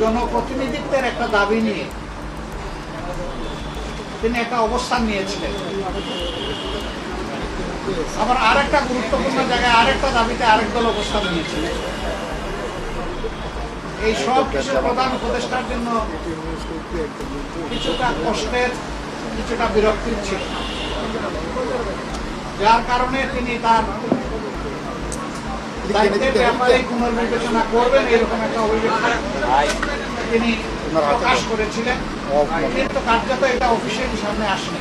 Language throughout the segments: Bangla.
জনপ্রতিনিধিত্বের একটা দাবি নিয়ে তিনি একটা অবস্থান নিয়েছিলেন। আবার আরেকটা গুরুত্বপূর্ণ জায়গায় আরেকটা দাবিতে আরেক দল অবস্থান নিয়েছিলেন এই সব কিছু প্রধান উপদেষ্টার জন্য কিছুটা কষ্টের, কিছুটা বিরক্তির ছিল। যার কারণে তিনি তার পুনর্বিবেচনা করবেন এরকম একটা অভিব্যক্তি তিনি প্রকাশ করেছিলেন। কিন্তু কার্যত এটা অফিসের সামনে আসেনি।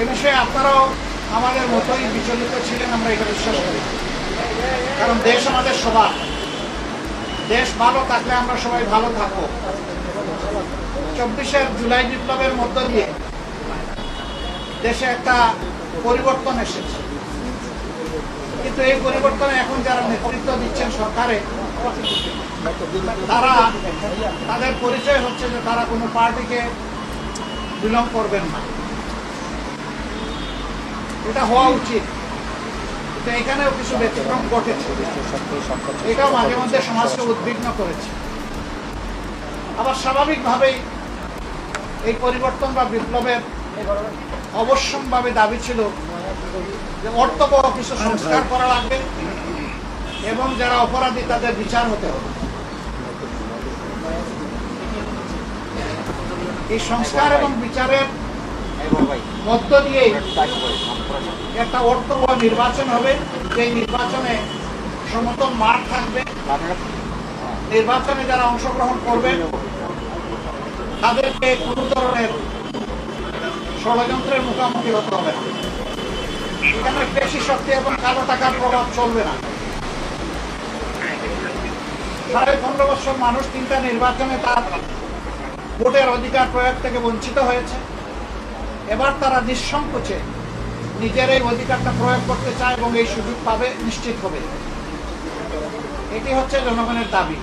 এ বিষয়ে আপনারাও আমাদের মতোই বিচলিত ছিলেন আমরা এটা বিশ্বাস করি। কারণ দেশ আমাদের সবার। দেশ ভালো থাকলে আমরা সবাই ভালো থাকব। চব্বিশের জুলাই বিপ্লবের মধ্য দিয়ে দেশে একটা পরিবর্তন এসেছে। কিন্তু এই পরিবর্তনে এখন যারা নেতৃত্ব দিচ্ছেন সরকারে, তারা তাদের পরিচয় হচ্ছে যে তারা কোনো পার্টিকে বিলং করবেন না। এটা হওয়া উচিত। কিন্তু এখানেও কিছু ব্যতিক্রম ঘটেছে। এটাও মাঝে মধ্যে সমাজকে উদ্বিগ্ন করেছে। আবার স্বাভাবিকভাবেই এই পরিবর্তন বা বিপ্লবের অবশ্যমভাবে দাবি ছিল অর্থবহ কিছু সংস্কার করা লাগবে এবং যারা অপরাধী, তাদের বিচার হতে হবে। এই সংস্কার এবং বিচারের মধ্য দিয়ে একটা নির্বাচন হবে। সেই নির্বাচনে সমতল মাঠ থাকবে। নির্বাচনে যারা অংশগ্রহণ করবেন তাদেরকে কোনো ধরনের ষড়যন্ত্রের মুখোমুখি হতে হবে না এখানে পেশি শক্তি এবং কালো টাকার প্রভাব চলবে না। সাড়ে পনেরো বছর মানুষ তিনটা নির্বাচনে তার ভোটের অধিকার প্রয়োগ থেকে বঞ্চিত হয়েছে। এবার তারা নিঃসংকোচে নিজের এই অধিকারটা প্রয়োগ করতে চায় এবং এই সুযোগ পাবে, নিশ্চিত হবে। এটি হচ্ছে জনগণের দাবি।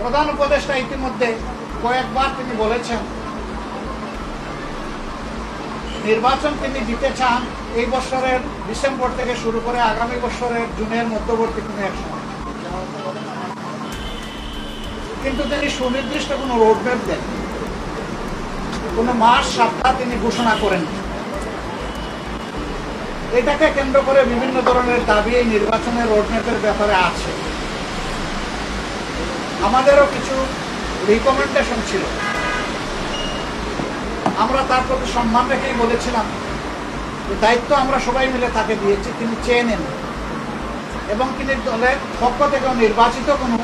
প্রধান উপদেষ্টা ইতিমধ্যে কয়েকবার তিনি বলেছেন নির্বাচন তিনি দিতে চান, এই বছরের ডিসেম্বর থেকে শুরু করে আগামী বছরের জুনের মধ্যবর্তী কোনো এক সময়। কিন্তু তিনি সুনির্দিষ্ট কোনো রোডম্যাপ দেন কোনো মাস সপ্তাহ তিনি ঘোষণা করেন এটাকে কেন্দ্র করে বিভিন্ন ধরনের দাবি এই নির্বাচনের রোডম্যাপের ব্যাপারে আছে। আমাদেরও কিছু রিকমেন্ডেশন ছিল। আমরা তার প্রতি সম্মান রেখেই বলেছিলাম দায়িত্ব আমরা সবাই মিলে তাকে দিয়েছি, তিনি চেয়ে নেন। এবং তিনি দলের পক্ষ থেকেও নির্বাচিত কোনো